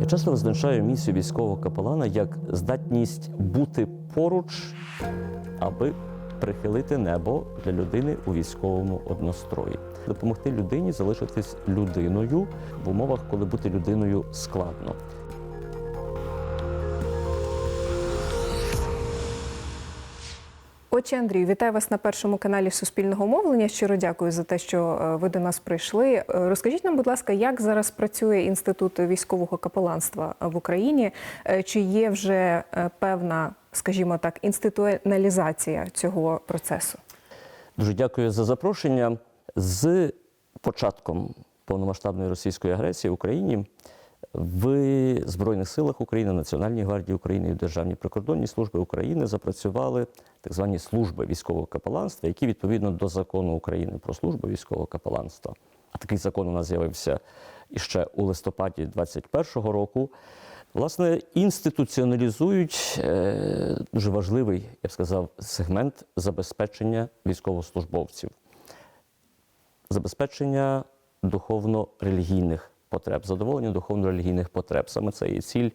Я часто визначаю місію військового капелана як здатність бути поруч, аби прихилити небо для людини у військовому однострої, допомогти людині залишитись людиною в умовах, коли бути людиною складно. Отче Андрію, вітаю вас на першому каналі Суспільного мовлення. Щиро дякую за те, що е, ви до нас прийшли. Е, Розкажіть нам, будь ласка, як зараз працює інститут військового капеланства в Україні? Е, Чи є вже е, певна, скажімо так, інституціоналізація цього процесу? Дуже дякую за запрошення. З початком повномасштабної російської агресії в Україні в Збройних силах України, Національній гвардії України і Державній прикордонній службі України запрацювали так звані служби військового капеланства, які відповідно до закону України про службу військового капеланства. А такий закон у нас з'явився іще у листопаді 2021 року. Власне, інституціоналізують е, дуже важливий, я б сказав, сегмент забезпечення військовослужбовців, забезпечення духовно-релігійних потреб, задоволення духовно-релігійних потреб. Саме це і ціль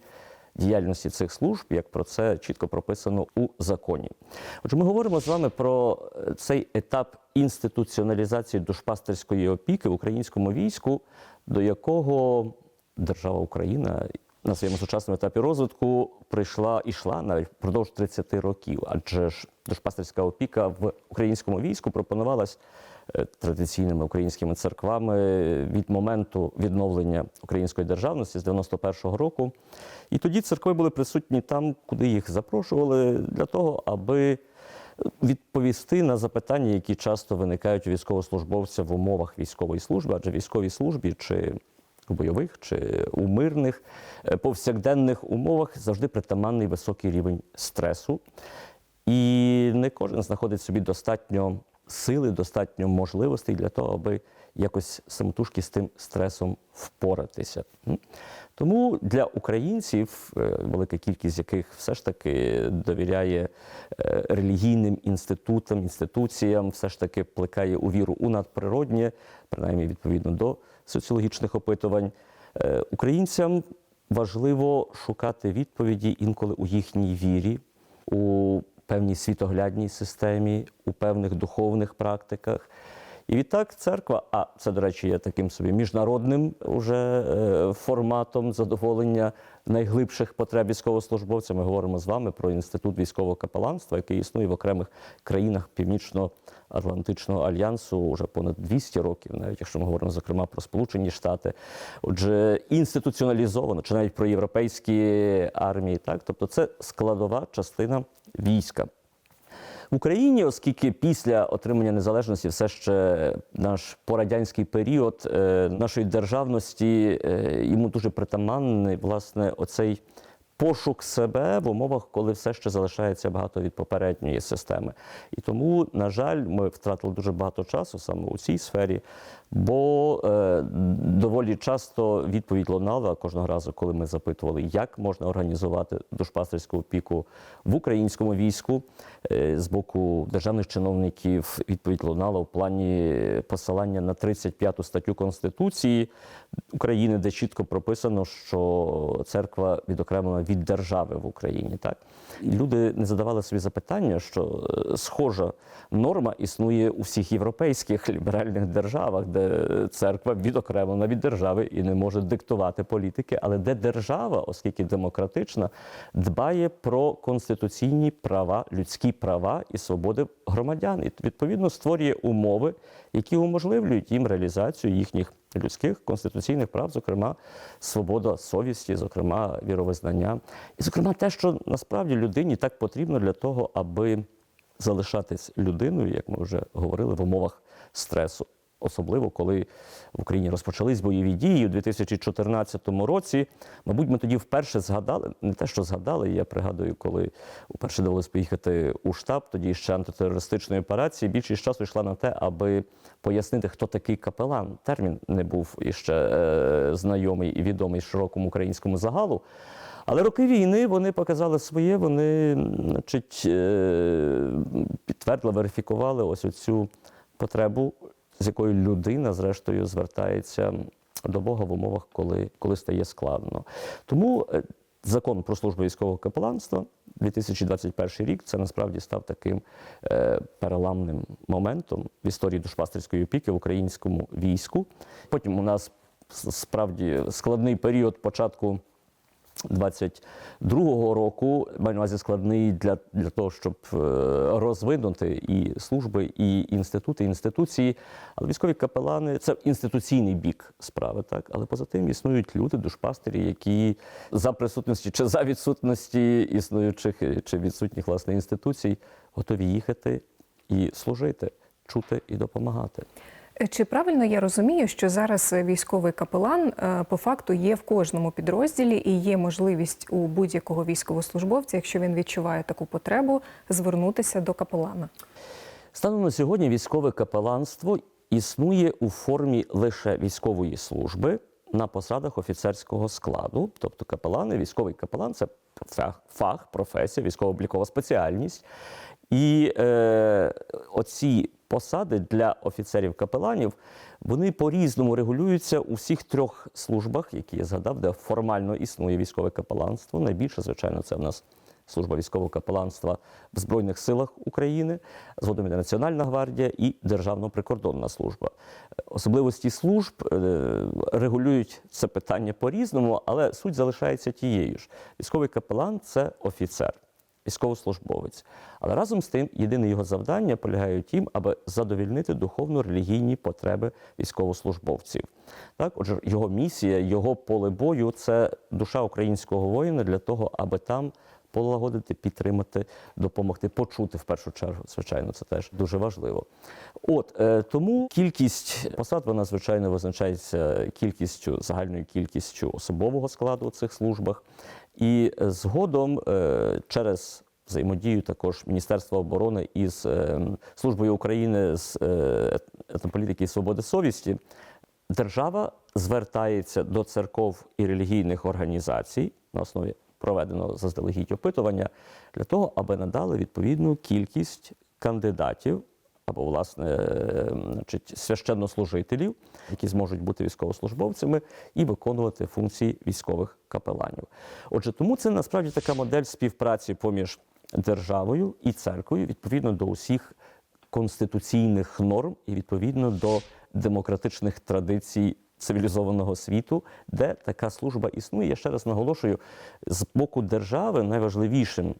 діяльності цих служб, як про це чітко прописано у законі. Отже, ми говоримо з вами про е, цей етап інституціоналізації душпастерської опіки в українському війську, до якого держава Україна на своєму сучасному етапі розвитку прийшла і йшла навіть впродовж 30 років. Адже ж душпастерська опіка в українському війську пропонувалась е, традиційними українськими церквами від моменту відновлення української державності з 91-го року. І тоді церкви були присутні там, куди їх запрошували, для того, аби відповісти на запитання, які часто виникають у військовослужбовця в умовах військової служби, адже військовій службі чи бойових чи у мирних е, повсякденних умовах завжди притаманний високий рівень стресу. І не кожен знаходить собі достатньо сили, достатньо можливостей для того, аби якось самотужки з тим стресом впоратися. Тому для українців, е, велика кількість яких все ж таки довіряє е, релігійним інститутам, інституціям, все ж таки плекає у віру у надприроднє, принаймні відповідно до соціологічних опитувань. Е, Українцям важливо шукати відповіді інколи у їхній вірі, у певній світоглядній системі, у певних духовних практиках. І відтак церква, а це, до речі, є таким собі міжнародним уже е, форматом задоволення найглибших потреб військовослужбовця. Ми говоримо з вами про інститут військового капеланства, який існує в окремих країнах Північно-Атлантичного альянсу вже понад 200 років, навіть якщо ми говоримо зокрема про Сполучені Штати. Отже, інституціоналізовано, чи навіть про європейські армії, так тобто це складова частина війська. В Україні, оскільки після отримання незалежності все ще наш порадянський період е, нашої державності е, йому дуже притаманний власне оцей пошук себе в умовах, коли все ще залишається багато від попередньої системи. І тому, на жаль, ми втратили дуже багато часу саме у цій сфері, бо е, доволі часто відповідь лунала кожного разу, коли ми запитували, як можна організувати душпастерську опіку в українському війську е, з боку державних чиновників. Відповідь лунала в плані посилання на 35 статтю Конституції України, де чітко прописано, що церква відокремлена від держави в Україні. Так люди не задавали собі запитання, що е, схожа норма існує у всіх європейських ліберальних державах, де церква відокремлена від держави і не може диктувати політики, але де держава, оскільки демократична, дбає про конституційні права, людські права і свободи громадян, і відповідно створює умови, які уможливлюють їм реалізацію їхніх людських конституційних прав, зокрема свобода совісті, зокрема віровизнання, і зокрема те, що насправді людині так потрібно для того, аби залишатись людиною, як ми вже говорили, в умовах стресу. Особливо коли в Україні розпочались бойові дії у 2014 році. Мабуть, ми тоді вперше згадали, не те, що згадали, я пригадую, коли вперше довелось поїхати у штаб, тоді ще антитерористичної операції. Більшість часу йшла на те, аби пояснити, хто такий капелан. Термін не був іще е, знайомий і відомий широкому українському загалу. Але роки війни вони показали своє, вони значить, е, підтвердили, верифікували ось оцю потребу, з якою людина, зрештою, звертається до Бога в умовах, коли, коли стає складно. Тому е, закон про службу військового капеланства 2021 рік це насправді став таким е, переламним моментом в історії душпастерської опіки в українському війську. Потім у нас справді складний період початку 22-го року маю на увазі складний для, для того, щоб е, розвинути і служби, і інститути, і інституції. Але військові капелани це інституційний бік справи, так але поза тим існують люди, душпастері, які за присутності чи за відсутності існуючих е, чи відсутніх власне інституцій готові їхати і служити, чути і допомагати. Чи правильно я розумію, що зараз військовий капелан е, по факту є в кожному підрозділі і є можливість у будь-якого військовослужбовця, якщо він відчуває таку потребу, звернутися до капелана? Станом на сьогодні військове капеланство існує у формі лише військової служби на посадах офіцерського складу. Тобто капелани, військовий капелан це фах професія, військово-облікова спеціальність. І е, оці посади для офіцерів-капеланів вони по-різному регулюються у всіх трьох службах, які я згадав, де формально існує військове капеланство. Найбільше, звичайно, це в нас служба військового капеланства в Збройних силах України, згодом іде Національна гвардія і Державна прикордонна служба. Особливості служб е, регулюють це питання по-різному, але суть залишається тією ж. Військовий капелан це офіцер. Військовослужбовець, але разом з тим єдине його завдання полягає в тім, аби задовільнити духовно-релігійні потреби військовослужбовців. Так, отже, його місія, його поле бою це душа українського воїна для того, аби там полагодити, підтримати, допомогти, почути в першу чергу. Звичайно, це теж дуже важливо. От е, тому кількість посад вона звичайно визначається кількістю загальною кількістю особового складу у цих службах. І згодом е, через взаємодію також Міністерства оборони із е, службою України з етнополітики і свободи совісті. Держава звертається до церков і релігійних організацій на основі проведеного заздалегідь опитування для того, аби надали відповідну кількість кандидатів або, власне, е, значить, священнослужителів, які зможуть бути військовослужбовцями і виконувати функції військових капеланів. Отже, тому це насправді така модель співпраці поміж державою і церквою відповідно до усіх конституційних норм і відповідно до демократичних традицій цивілізованого світу, де така служба існує. Я ще раз наголошую, з боку держави найважливішим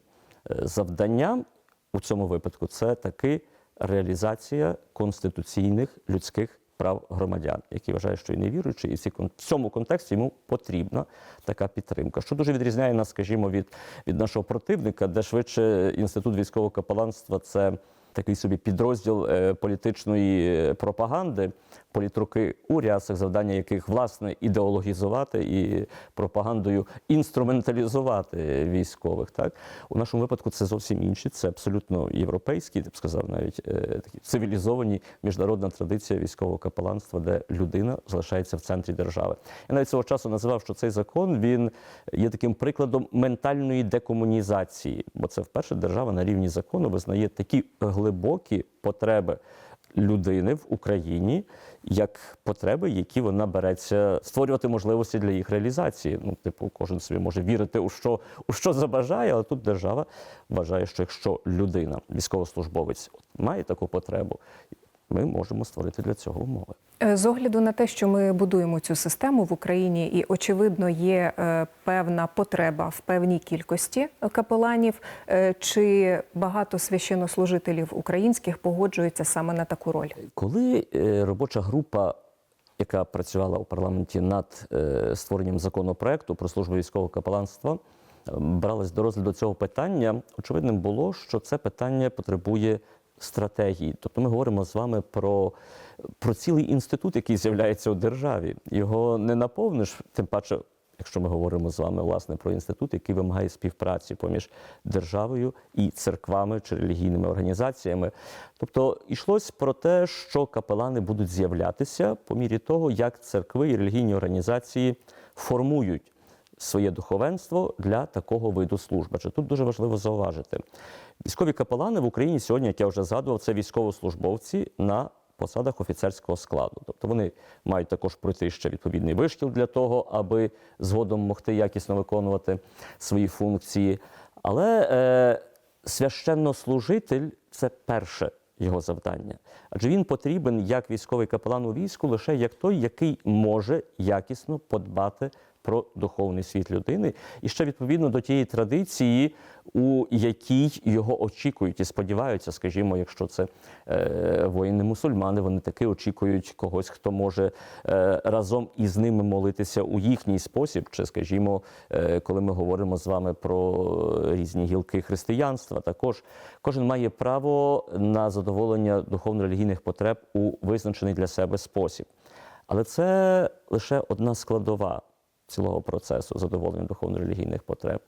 е, завданням у цьому випадку це таки реалізація конституційних людських прав громадян, які вважають, що і не віруючі, і в цьому контексті йому потрібна така підтримка. Що дуже відрізняє нас, скажімо, від, від нашого противника, де швидше інститут військового капеланства це такий собі підрозділ е, політичної е, пропаганди, політруки у рясах, завдання яких власне ідеологізувати і пропагандою інструменталізувати військових. Так у нашому випадку це зовсім інші. Це абсолютно європейські, я б сказав, навіть е, такі цивілізовані міжнародна традиція військового капеланства, де людина залишається в центрі держави. Я навіть свого часу називав, що цей закон він є таким прикладом ментальної декомунізації, бо це вперше держава на рівні закону визнає такі глибокі потреби людини в Україні як потреби, які вона береться створювати можливості для їх реалізації. Ну, типу, кожен собі може вірити у що, у що забажає, але тут держава вважає, що якщо людина, військовослужбовець, має таку потребу, ми можемо створити для цього умови. Е, З огляду на те, що ми будуємо цю систему в Україні, і очевидно є е, певна потреба в певній кількості капеланів, е, чи багато священнослужителів українських погоджуються саме на таку роль? Коли робоча група, яка працювала у парламенті над е, створенням законопроекту про службу військового капеланства, бралась до розгляду цього питання, очевидним було, що це питання потребує стратегії. Тобто ми говоримо з вами про, про цілий інститут, який з'являється у державі. Його не наповниш, тим паче. Якщо ми говоримо з вами власне про інститут, який вимагає співпраці поміж державою і церквами чи релігійними організаціями, тобто йшлось про те, що капелани будуть з'являтися по мірі того, як церкви і релігійні організації формують своє духовенство для такого виду служби. Чи тут дуже важливо зауважити, військові капелани в Україні сьогодні, як я вже згадував, це військовослужбовці на посадах офіцерського складу. Тобто вони мають також пройти ще відповідний вишкіл для того, аби згодом могти якісно виконувати свої функції. Але е, священнослужитель це перше його завдання. Адже він потрібен як військовий капелан у війську лише як той, який може якісно подбати про духовний світ людини, і ще відповідно до тієї традиції, у якій його очікують і сподіваються, скажімо, якщо це е, воїни-мусульмани, вони таки очікують когось, хто може е, разом із ними молитися у їхній спосіб, чи, скажімо, е, коли ми говоримо з вами про різні гілки християнства, також кожен має право на задоволення духовно-релігійних потреб у визначений для себе спосіб. Але це лише одна складова цілого процесу задоволення духовно-релігійних потреб.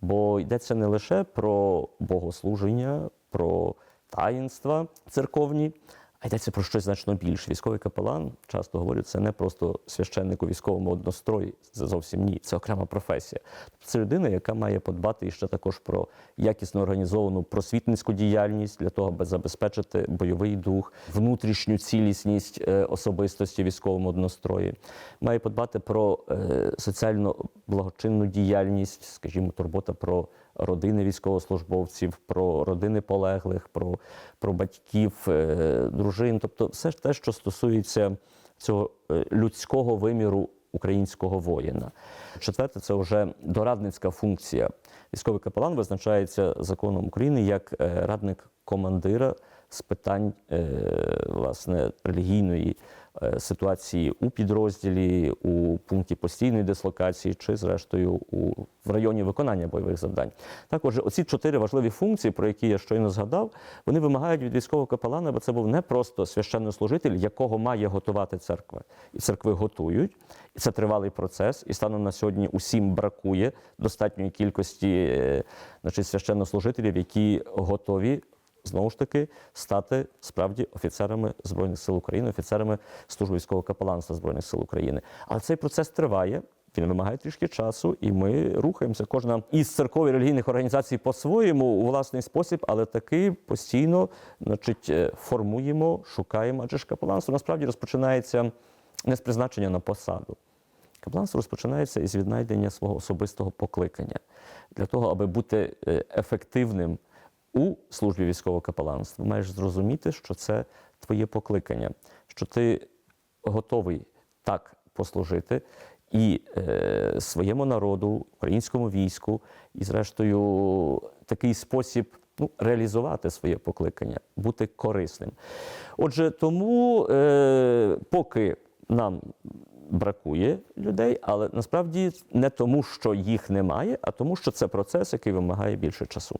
Бо йдеться не лише про богослуження, про таїнства церковні, а йдеться про щось значно більше. Військовий капелан, часто говорять, це не просто священник у військовому однострої, це зовсім ні, це окрема професія. Тобто це людина, яка має подбати ще також про якісно організовану просвітницьку діяльність для того, аби забезпечити бойовий дух, внутрішню цілісність е, особистості військовому однострої. Має подбати про е, соціально благочинну діяльність, скажімо, турбота про родини військовослужбовців, про родини полеглих, про, про батьків, е, дружин, тобто все те, що стосується цього е, людського виміру українського воїна. Четверте, це вже дорадницька функція. Військовий капелан визначається законом України як е, радник командира з питань е, власне релігійної ситуації у підрозділі, у пункті постійної дислокації чи, зрештою, у в районі виконання бойових завдань. Також оці чотири важливі функції, про які я щойно згадав, вони вимагають від військового капелана, бо це був не просто священнослужитель, якого має готувати церква. І церкви готують, і це тривалий процес. І станом на сьогодні усім бракує достатньої кількості е, значить, священнослужителів, які готові. Знову ж таки, стати справді офіцерами Збройних сил України, офіцерами служби військового капеланства Збройних сил України. Але цей процес триває. Він вимагає трішки часу, і ми рухаємося. Кожна із церков і релігійних організацій по-своєму у власний спосіб, але таки постійно значить, е, формуємо, шукаємо. Адже ж капеланство насправді розпочинається не з призначення на посаду. Капеланство розпочинається із віднайдення свого особистого покликання для того, аби бути е, ефективним у службі військового капеланства. Маєш зрозуміти, що це твоє покликання, що ти готовий так послужити і е, своєму народу, українському війську, і, зрештою, такий спосіб ну, реалізувати своє покликання, бути корисним. Отже, тому, е, поки нам бракує людей, але насправді не тому, що їх немає, а тому, що це процес, який вимагає більше часу.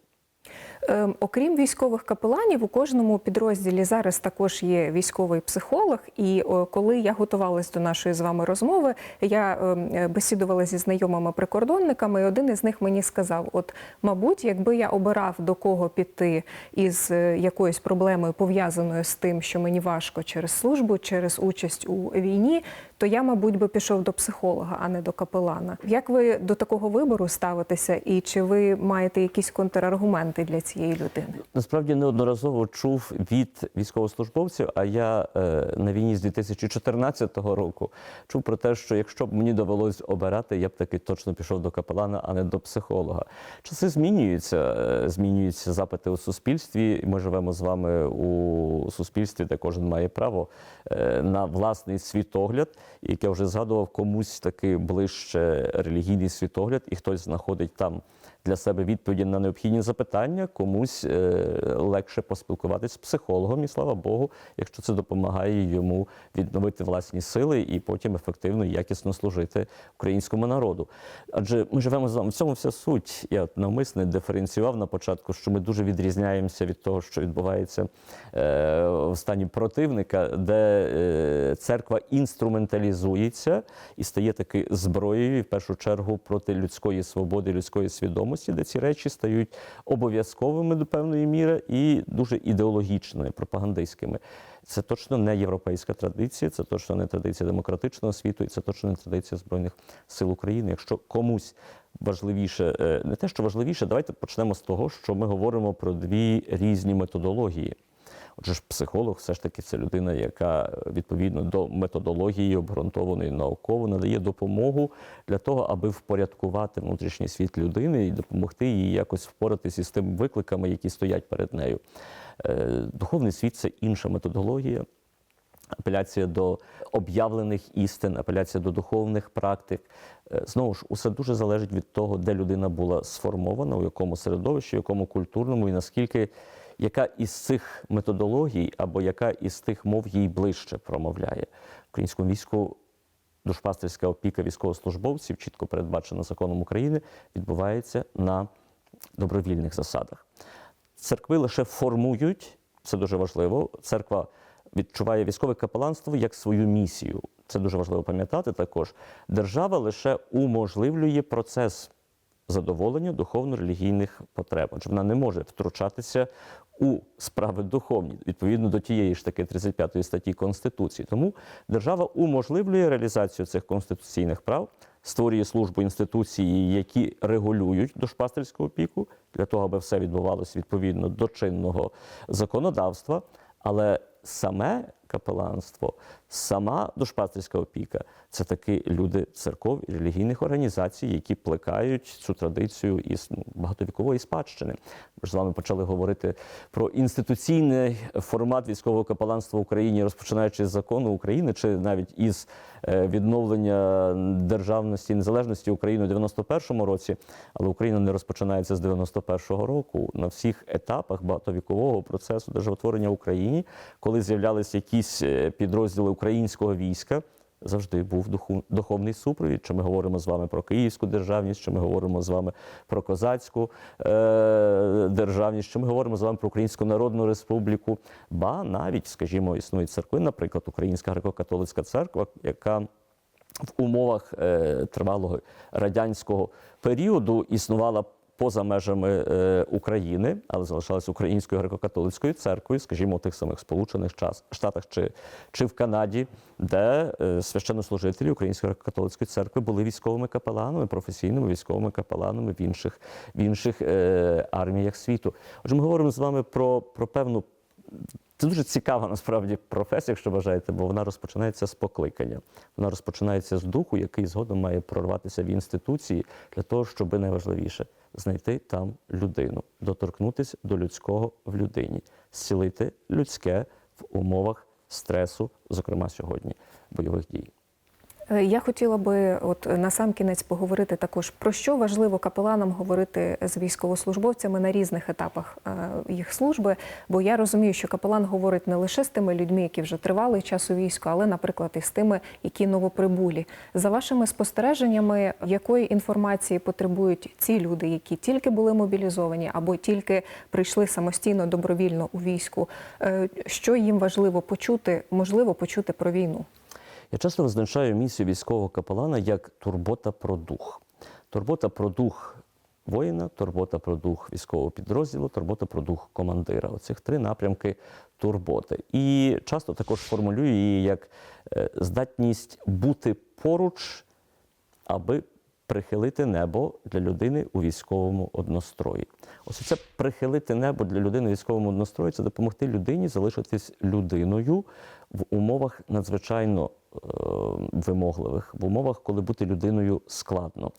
Ем, Окрім військових капеланів, у кожному підрозділі зараз також є військовий психолог. І коли я готувалась до нашої з вами розмови, я ем, е, бесідувала зі знайомими прикордонниками, і один із них мені сказав: от, мабуть, якби я обирав до кого піти із е, якоюсь проблемою пов'язаною з тим, що мені важко через службу, через участь у війні, то я, мабуть, би пішов до психолога, а не до капелана. Як ви до такого вибору ставитеся, і чи ви маєте якісь контраргументи для цієї людини? Насправді неодноразово чув від військовослужбовців, а я е, на війні з 2014 року чув про те, що якщо б мені довелось обирати, я б таки точно пішов до капелана, а не до психолога. Часи змінюються, е, змінюються запити у суспільстві. Ми живемо з вами у суспільстві, де кожен має право е, на власний світогляд. Як я вже згадував, комусь таки ближче релігійний світогляд, і хтось знаходить там для себе відповіді на необхідні запитання, комусь е, легше поспілкуватися з психологом, і слава Богу, якщо це допомагає йому відновити власні сили і потім ефективно і якісно служити українському народу. Адже ми живемо з вами в цьому вся суть. Я навмисне диференціював на початку, що ми дуже відрізняємося від того, що відбувається е, в стані противника, де е, церква інструменталізується і стає таки зброєю, в першу чергу проти людської свободи, людської свідомості, де ці речі стають обов'язковими до певної міри і дуже ідеологічними, пропагандистськими. Це точно не європейська традиція, це точно не традиція демократичного світу, і це точно не традиція Збройних сил України. Якщо комусь важливіше, е, не те, що важливіше, давайте почнемо з того, що ми говоримо про дві різні методології. Отже ж, психолог все ж таки це людина, яка е, відповідно до методології обґрунтованої науково надає допомогу для того, аби впорядкувати внутрішній світ людини і допомогти їй якось впоратися із тими викликами, які стоять перед нею. Е, Духовний світ це інша методологія апеляція до об'явлених істин, апеляція до духовних практик. Е, Знову ж, усе дуже залежить від того, де людина була сформована, у якому середовищі, у якому культурному, і наскільки яка із цих методологій або яка із тих мов їй ближче промовляє. В українському війську душпастерська опіка військовослужбовців, чітко передбачена законом України, відбувається на добровільних засадах. Церкви лише формують, це дуже важливо. Церква відчуває військове капеланство як свою місію. Це дуже важливо пам'ятати також. Держава лише уможливлює процес задоволення духовно-релігійних потреб. Отже, вона не може втручатися у справи духовні відповідно до тієї ж таки 35 статті Конституції. Тому держава уможливлює реалізацію цих конституційних прав, створює службу інституції, які регулюють душпастерську опіку, для того, аби все відбувалося відповідно до чинного законодавства. Але саме капеланство, сама душпастерська опіка це таки люди церков і релігійних організацій, які плекають цю традицію із ну, багатовікової спадщини. Ми ж з вами почали говорити про інституційний формат військового капеланства в Україні, розпочинаючи з закону України, чи навіть із е, відновлення державності і незалежності України у 91-му році. Але Україна не розпочинається з 91-го року на всіх етапах багатовікового процесу державотворення в Україні, коли з'являлися якісь е, підрозділи українського війська. Завжди був духовний супровід. Чи ми говоримо з вами про київську державність, чи ми говоримо з вами про козацьку е- державність, чи ми говоримо з вами про Українську Народну Республіку. Ба навіть, скажімо, існують церкви, наприклад, Українська греко-католицька церква, яка в умовах е, тривалого радянського періоду існувала поза межами е, України, але залишалася українською греко-католицькою церквою, скажімо, у тих самих Сполучених Штатах чи, чи в Канаді, де е, священнослужителі Української греко-католицької церкви були військовими капеланами, професійними військовими капеланами в інших, в інших е, арміях світу. Отже, ми говоримо з вами про, про певну це дуже цікава насправді професія, якщо бажаєте, бо вона розпочинається з покликання. Вона розпочинається з духу, який згодом має прорватися в інституції для того, щоб найважливіше знайти там людину, доторкнутися до людського в людині, зцілити людське в умовах стресу, зокрема сьогодні бойових дій. Е, Я хотіла би от на сам кінець поговорити також про що важливо капеланам говорити з військовослужбовцями на різних етапах е, їх служби. Бо я розумію, що капелан говорить не лише з тими людьми, які вже тривалий час у війську, але, наприклад, і з тими, які новоприбулі. За вашими спостереженнями, якої інформації потребують ці люди, які тільки були мобілізовані або тільки прийшли самостійно добровільно у війську, Е, що їм важливо почути, можливо, почути про війну? Я часто визначаю місію військового капелана як турбота про дух. Турбота про дух воїна, турбота про дух військового підрозділу, турбота про дух командира. Оцих три напрямки турботи. І часто також формулюю її як е, здатність бути поруч, аби прихилити небо для людини у військовому однострої. Ось це прихилити небо для людини у військовому однострої це допомогти людині залишитись людиною в умовах надзвичайно вимогливих, в умовах, коли бути людиною складно.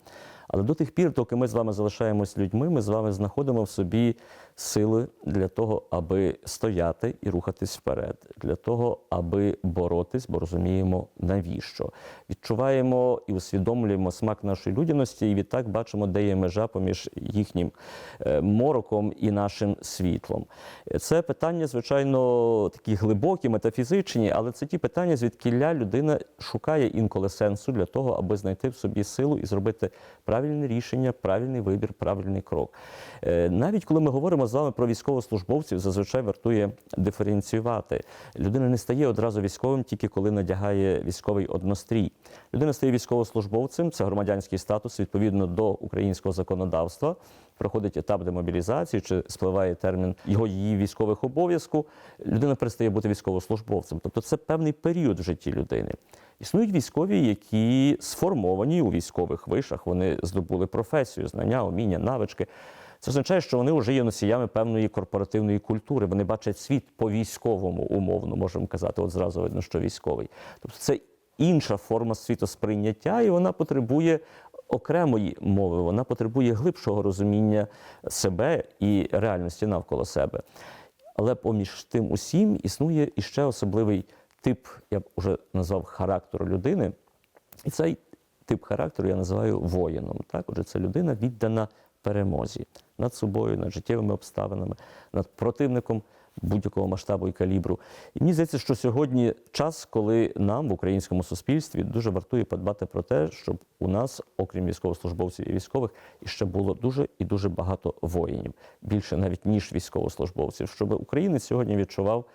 Але до тих пір, доки ми з вами залишаємось людьми, ми з вами знаходимо в собі сили для того, аби стояти і рухатись вперед, для того, аби боротись, бо розуміємо навіщо. Відчуваємо і усвідомлюємо смак нашої людяності, і відтак бачимо, де є межа поміж їхнім е, мороком і нашим світлом. Це питання, звичайно, такі глибокі, метафізичні, але це ті питання, звідкіля людина шукає інколи сенсу для того, аби знайти в собі силу і зробити правильне рішення, правильний вибір, правильний крок. Е, Навіть коли ми говоримо з вами про військовослужбовців, зазвичай вартує диференціювати. Людина не стає одразу військовим, тільки коли надягає військовий однострій. Людина стає військовослужбовцем, це громадянський статус відповідно до українського законодавства. Проходить етап демобілізації, чи спливає термін його її військових обов'язку. Людина перестає бути військовослужбовцем. Тобто це певний період в житті людини. Існують військові, які сформовані у військових вишах, вони здобули професію, знання, уміння, навички. Це означає, що вони вже є носіями певної корпоративної культури. Вони бачать світ по військовому умовно, можемо казати. От зразу видно, що військовий. Тобто це інша форма світосприйняття, і вона потребує окремої мови, вона потребує глибшого розуміння себе і реальності навколо себе. Але поміж тим усім існує іще особливий тип, я б вже назвав характеру людини. І цей тип характеру я називаю воїном. Так? Отже, це людина віддана перемозі над собою, над життєвими обставинами, над противником будь-якого масштабу і калібру. І мені здається, що сьогодні час, коли нам в українському суспільстві дуже вартує подбати про те, щоб у нас, окрім військовослужбовців і військових, іще було дуже і дуже багато воїнів, більше навіть ніж військовослужбовців, щоб українець сьогодні відчував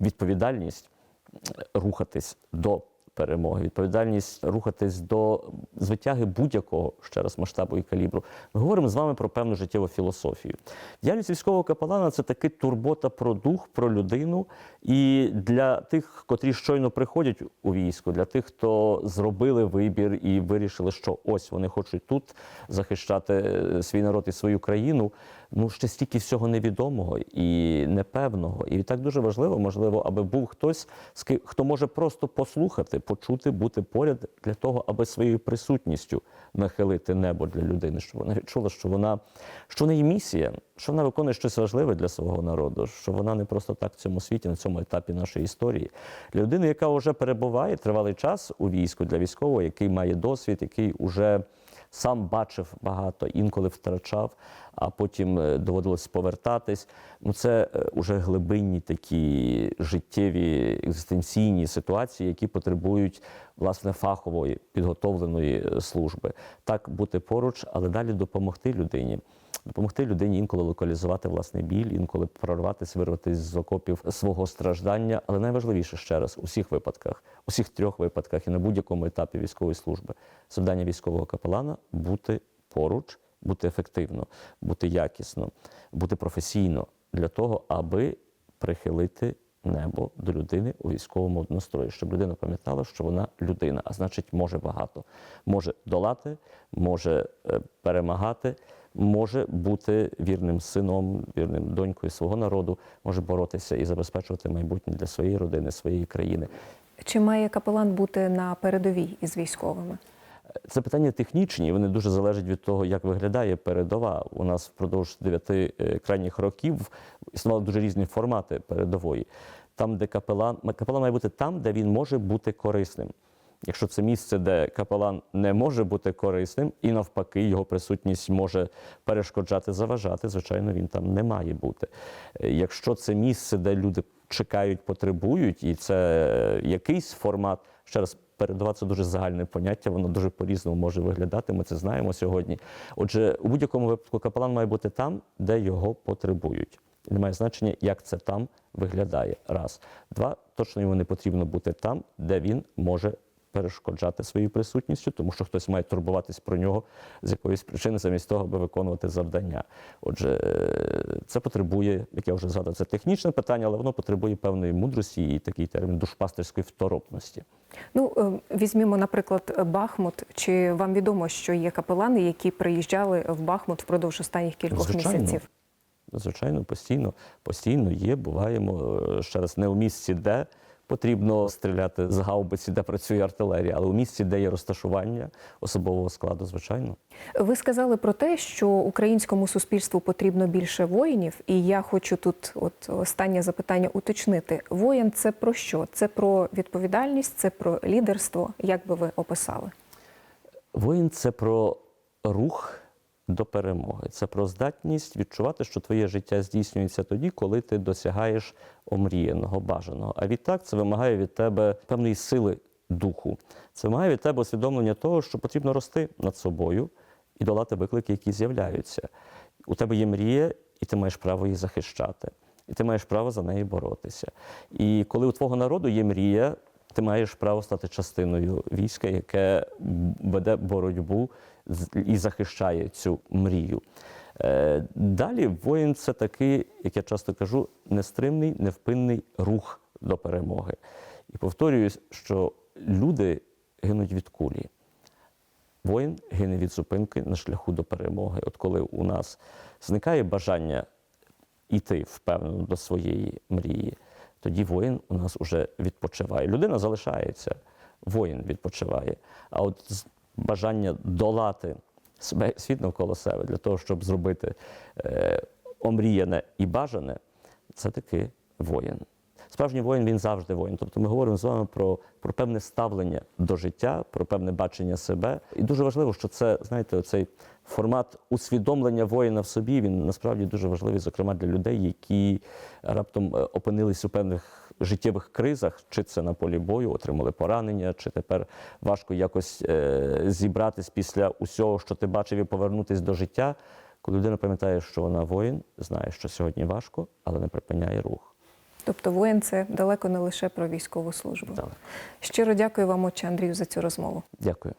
відповідальність рухатись до перемоги, відповідальність рухатись до звитяги будь-якого ще раз масштабу і калібру. Ми говоримо з вами про певну життєву філософію. Діяльність військового капелана це таки турбота про дух, про людину. І для тих, котрі щойно приходять у військо, для тих, хто зробили вибір і вирішили, що ось вони хочуть тут захищати е, свій народ і свою країну. Ну ще стільки всього невідомого і непевного. І так дуже важливо, можливо, аби був хтось, хто може просто послухати, почути, бути поряд для того, аби своєю присутністю нахилити небо для людини, щоб вона відчула, що вона що в неї місія, що вона виконує щось важливе для свого народу, що вона не просто так в цьому світі, на цьому етапі нашої історії. Для людини, яка вже перебуває тривалий час у війську, для військового, який має досвід, який уже сам бачив багато, інколи втрачав, а потім е, доводилось повертатись. Ну це вже уже глибинні такі життєві екзистенційні ситуації, які потребують власне фахової підготовленої е, служби. Так бути поруч, але далі допомогти людині. Допомогти людині інколи локалізувати власний біль, інколи прорватися, вирватися з окопів свого страждання. Але найважливіше ще раз у всіх випадках, у всіх трьох випадках і на будь-якому етапі військової служби завдання військового капелана бути поруч, бути ефективно, бути якісно, бути професійно для того, аби прихилити небо до людини у військовому однострої, щоб людина пам'ятала, що вона людина, а значить, може багато, може долати, може е, перемагати, може бути вірним сином, вірним донькою свого народу, може боротися і забезпечувати майбутнє для своєї родини, своєї країни. Чи має капелан бути на передовій із військовими? Це питання технічні, вони дуже залежать від того, як виглядає передова. У нас впродовж дев'яти е, крайніх років існували дуже різні формати передової. Там, де капелан, капелан має бути там, де він може бути корисним. Якщо це місце, де капелан не може бути корисним, і навпаки, його присутність може перешкоджати, заважати, звичайно, він там не має бути. Е, Якщо це місце, де люди чекають, потребують, і це якийсь формат, ще раз. Передова дуже загальне поняття, воно дуже по-різному може виглядати. Ми це знаємо сьогодні. Отже, у будь-якому випадку капелан має бути там, де його потребують. І не має значення, як це там виглядає. Раз. Два, точно йому не потрібно бути там, де він може перешкоджати своєю присутністю, тому що хтось має турбуватись про нього з якоїсь причини, замість того, аби виконувати завдання. Отже, це потребує, як я вже згадав, це технічне питання, але воно потребує певної мудрості і такий термін душпастерської второпності. Ну, е, візьмімо, наприклад, Бахмут. Чи вам відомо, що є капелани, які приїжджали в Бахмут впродовж останніх кількох Звичайно. місяців? Звичайно, постійно, постійно є. Буваємо е, ще раз не у місці, де потрібно стріляти з гаубиці, де працює артилерія, але у місці, де є розташування особового складу, звичайно. Ви сказали про те, що українському суспільству потрібно більше воїнів, і я хочу тут, от останнє запитання, уточнити: воїн це про що? Це про відповідальність, це про лідерство. Як би ви описали? Воїн це про рух до перемоги. Це про здатність відчувати, що твоє життя здійснюється тоді, коли ти досягаєш омріяного, бажаного. А відтак це вимагає від тебе певної сили духу. Це вимагає від тебе усвідомлення того, що потрібно рости над собою і долати виклики, які з'являються. У тебе є мрія, і ти маєш право її захищати. І ти маєш право за неї боротися. І коли у твого народу є мрія, ти маєш право стати частиною війська, яке веде боротьбу і захищає цю мрію. Е, Далі воїн це такий, як я часто кажу, нестримний, невпинний рух до перемоги. І повторюю, що люди гинуть від кулі. воїн гине від зупинки на шляху до перемоги. От коли у нас зникає бажання йти впевнено до своєї мрії, тоді воїн у нас уже відпочиває. Людина залишається, воїн відпочиває. А от бажання долати себе світ навколо себе для того, щоб зробити е, омріяне і бажане, це таки воїн. Справжній воїн він завжди воїн. Тобто ми говоримо з вами про, про певне ставлення до життя, про певне бачення себе. І дуже важливо, що це, знаєте, цей формат усвідомлення воїна в собі, він насправді дуже важливий, зокрема для людей, які раптом е, опинились у певних життєвих кризах, чи це на полі бою, отримали поранення, чи тепер важко якось е, зібратись після усього, що ти бачив, і повернутись до життя. Коли людина пам'ятає, що вона воїн, знає, що сьогодні важко, але не припиняє рух. Тобто воїн це далеко не лише про військову службу. Так. Щиро дякую вам, отче Андрію, за цю розмову. Дякую.